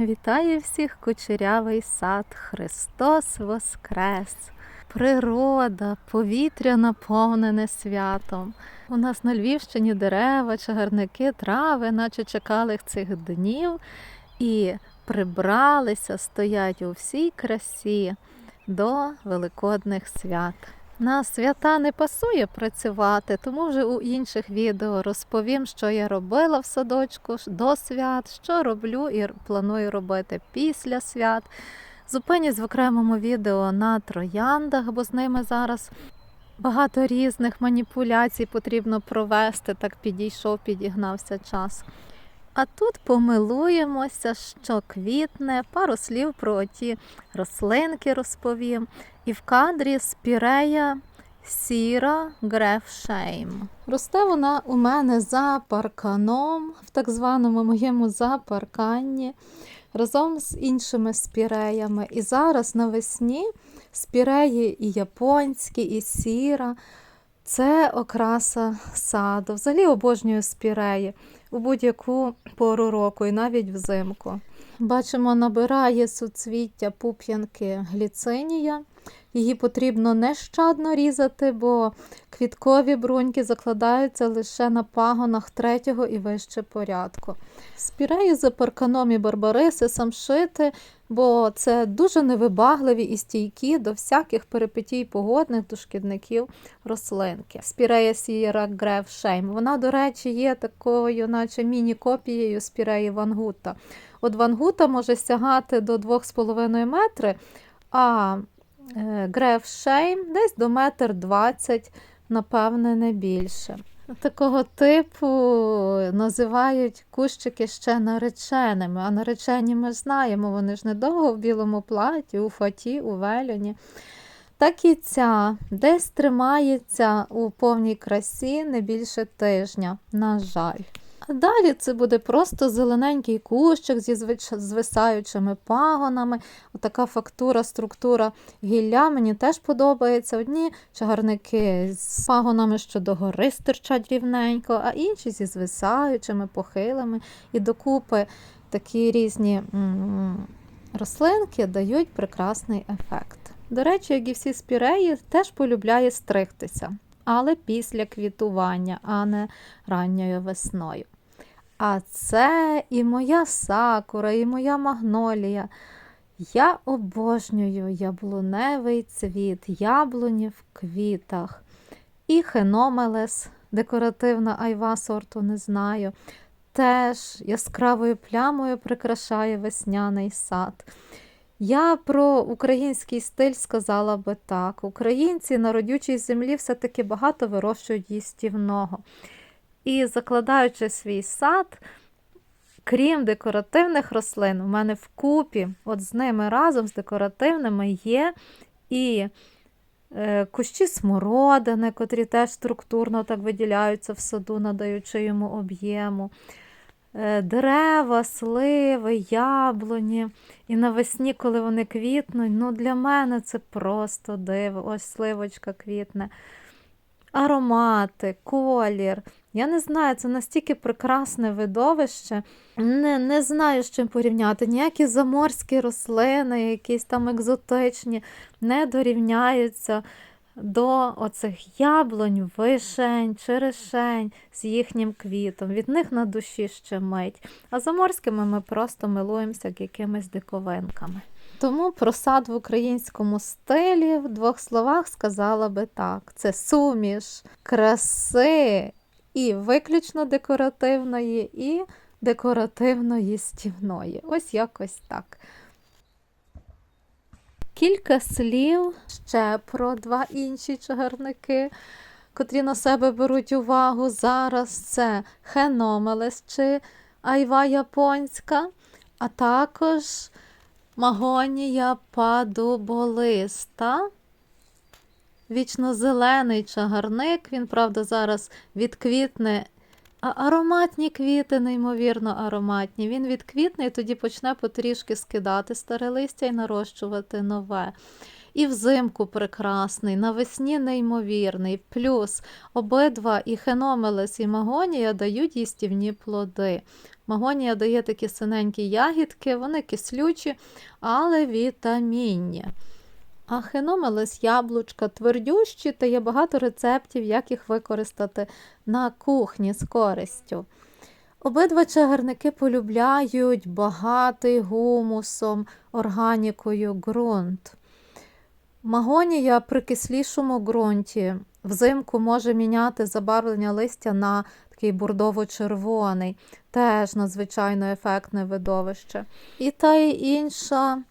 Вітаю всіх кучерявий сад Христос Воскрес! Природа, повітря наповнене святом. У нас на Львівщині дерева, чагарники, трави, наче чекали цих днів і прибралися, стоять у всій красі до Великодних свят. На свята не пасує працювати, тому вже у інших відео розповім, що я робила в садочку до свят, що роблю і планую робити після свят. Зупинюсь в окремому відео на трояндах, бо з ними зараз багато різних маніпуляцій потрібно провести. Так підійшов, підігнався час. А тут помилуємося, що квітне, пару слів про ті рослинки розповім. І в кадрі спірея сіра грефшейм. Росте вона у мене за парканом, в так званому моєму запарканні, разом з іншими спіреями. І зараз навесні спіреї і японські, і сіра. Це окраса саду. Взагалі обожнюю спіреї у будь-яку пору року і навіть взимку. Бачимо, набирає суцвіття пуп'янки гліцинія. Її потрібно нещадно різати, бо квіткові бруньки закладаються лише на пагонах третього і вище порядку. Спіреї за парканом і барбариси самшити, бо це дуже невибагливі і стійкі до всяких перипетій погодних до шкідників рослинки. Спірея Сієра Греф Шейм. Вона, до речі, є такою, наче міні-копією спіреї Вангута. От Вангута може сягати до 2,5 метри, а Греф Шейм десь до метр двадцять, напевне, не більше. Такого типу називають кущики ще нареченими, а наречені ми знаємо, вони ж недовго в білому платі, у фаті, у велюні. Так і ця десь тримається у повній красі не більше тижня, на жаль. А далі це буде просто зелененький кущик зі звисаючими пагонами. Отака фактура, структура гілля мені теж подобається. Одні чагарники з пагонами, що догори стирчать рівненько, а інші зі звисаючими похилами. І докупи такі різні рослинки дають прекрасний ефект. До речі, як і всі спіреї, теж полюбляє стригтися. Але після квітування, а не ранньою весною. А це і моя сакура, і моя магнолія. Я обожнюю яблуневий цвіт, яблуні в квітах. І хеномелес, декоративна айва сорту не знаю. Теж яскравою плямою прикрашає весняний сад. Я про український стиль сказала би так: українці на родючій землі все-таки багато вирощують їстівного. І закладаючи свій сад, крім декоративних рослин, у мене вкупі, от з ними разом з декоративними є і е, кущі смородини, котрі теж структурно так виділяються в саду, надаючи йому об'єму. Е, дерева, сливи, яблуні. І навесні, коли вони квітнуть, ну для мене це просто диво. Ось сливочка квітне. Аромати, колір. Я не знаю, це настільки прекрасне видовище. Не не знаю, з чим порівняти. Ніякі заморські рослини, якісь там екзотичні, не дорівняються до оцих яблунь, вишень, черешень з їхнім квітом. Від них на душі ще мить. А заморськими ми просто милуємося якимись диковинками. Тому про сад в українському стилі в двох словах сказала би так: це суміш краси і виключно декоративної, і декоративної стівної. Ось якось так. Кілька слів ще про два інші чагарники, котрі на себе беруть увагу. Зараз це хеномелес чи айва японська, а також магонія падуболиста. Вічно-зелений чагарник, він, правда, зараз відквітне. А ароматні квіти, неймовірно ароматні. Він відквітне і тоді почне потрішки скидати старе листя і нарощувати нове. І взимку прекрасний, навесні неймовірний. Плюс обидва і хеномелес, і магонія дають їстівні плоди. Магонія дає такі синенькі ягідки, вони кислючі, але вітамінні. А хеномелес яблучка твердющі, та є багато рецептів, як їх використати на кухні з користю. Обидва чагарники полюбляють багатий гумусом, органікою ґрунт. Магонія при кислішому ґрунті взимку може міняти забарвлення листя на такий бурдово-червоний, теж надзвичайно ефектне видовище. І та і інша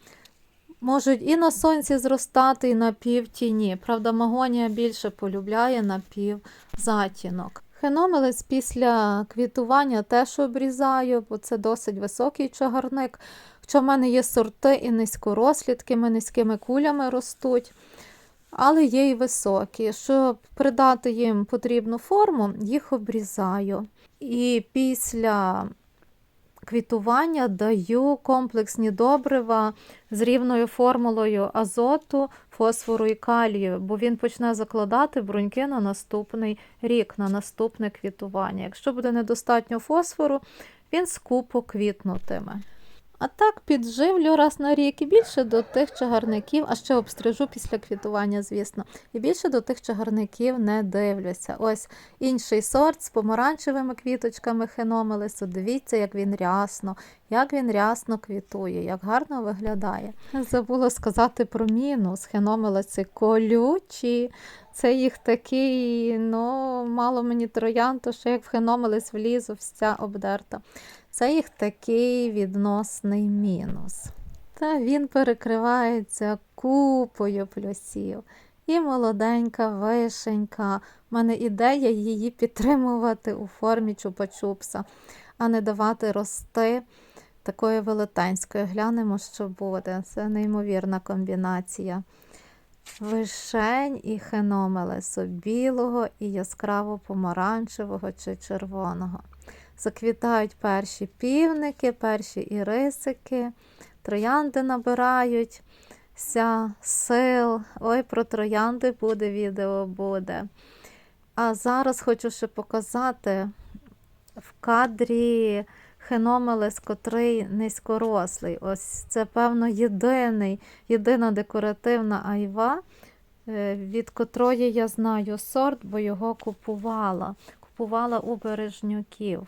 можуть і на сонці зростати, і на півтіні. Правда, магонія більше полюбляє на півзатінок. Хеномелець після квітування теж обрізаю, бо це досить високий чагарник. Хоча в мене є сорти і низькорослі, такими низькими кулями ростуть, але є і високі. Щоб придати їм потрібну форму, їх обрізаю. І після квітування даю комплексні добрива з рівною формулою азоту, фосфору і калію, бо він почне закладати бруньки на наступний рік, на наступне квітування. Якщо буде недостатньо фосфору, він скупо квітнутиме. А так підживлю раз на рік і більше до тих чагарників, а ще обстрижу після квітування, звісно. І більше до тих чагарників не дивлюся. Ось інший сорт з помаранчевими квіточками хеномелесу. Дивіться, як він рясно, як він рясно квітує, як гарно виглядає. Забула сказати про мінус. Хеномелеси колючі. Це їх такий, ну, мало мені троян, то що як в хеномелес влізу, вся обдерта. Це їх такий відносний мінус. Та він перекривається купою плюсів. І молоденька вишенька. У мене ідея її підтримувати у формі чупа-чупса, а не давати рости такої велетенської. Глянемо, що буде. Це неймовірна комбінація. Вишень і хеномелесу білого і яскраво помаранчевого чи червоного. Заквітають перші півники, перші ірисики, троянди набирають ся сил. Ой, про троянди буде відео буде. А зараз хочу ще показати в кадрі хеномелес, котрий низькорослий. Ось це, певно, єдиний, єдина декоративна айва, е, від котрої я знаю сорт, бо його купувала. Купувала у бережнюків.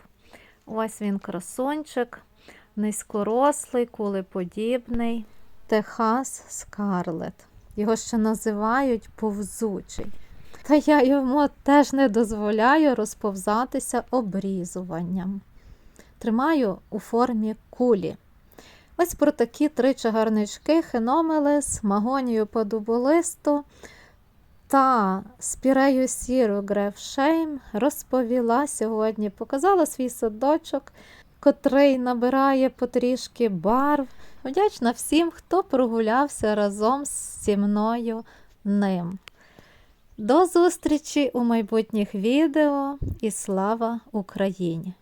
Ось він красунчик, низькорослий, кулеподібний. Техас Скарлет. Його ще називають повзучий. Та я йому теж не дозволяю розповзатися обрізуванням. Тримаю у формі кулі. Ось про такі три чагарнички: хеномелес, магонію подуболисту та спірею сіру Грефшейм розповіла сьогодні, показала свій садочок, котрий набирає потрішки барв. Вдячна всім, хто прогулявся разом зі мною ним. До зустрічі у майбутніх відео і слава Україні!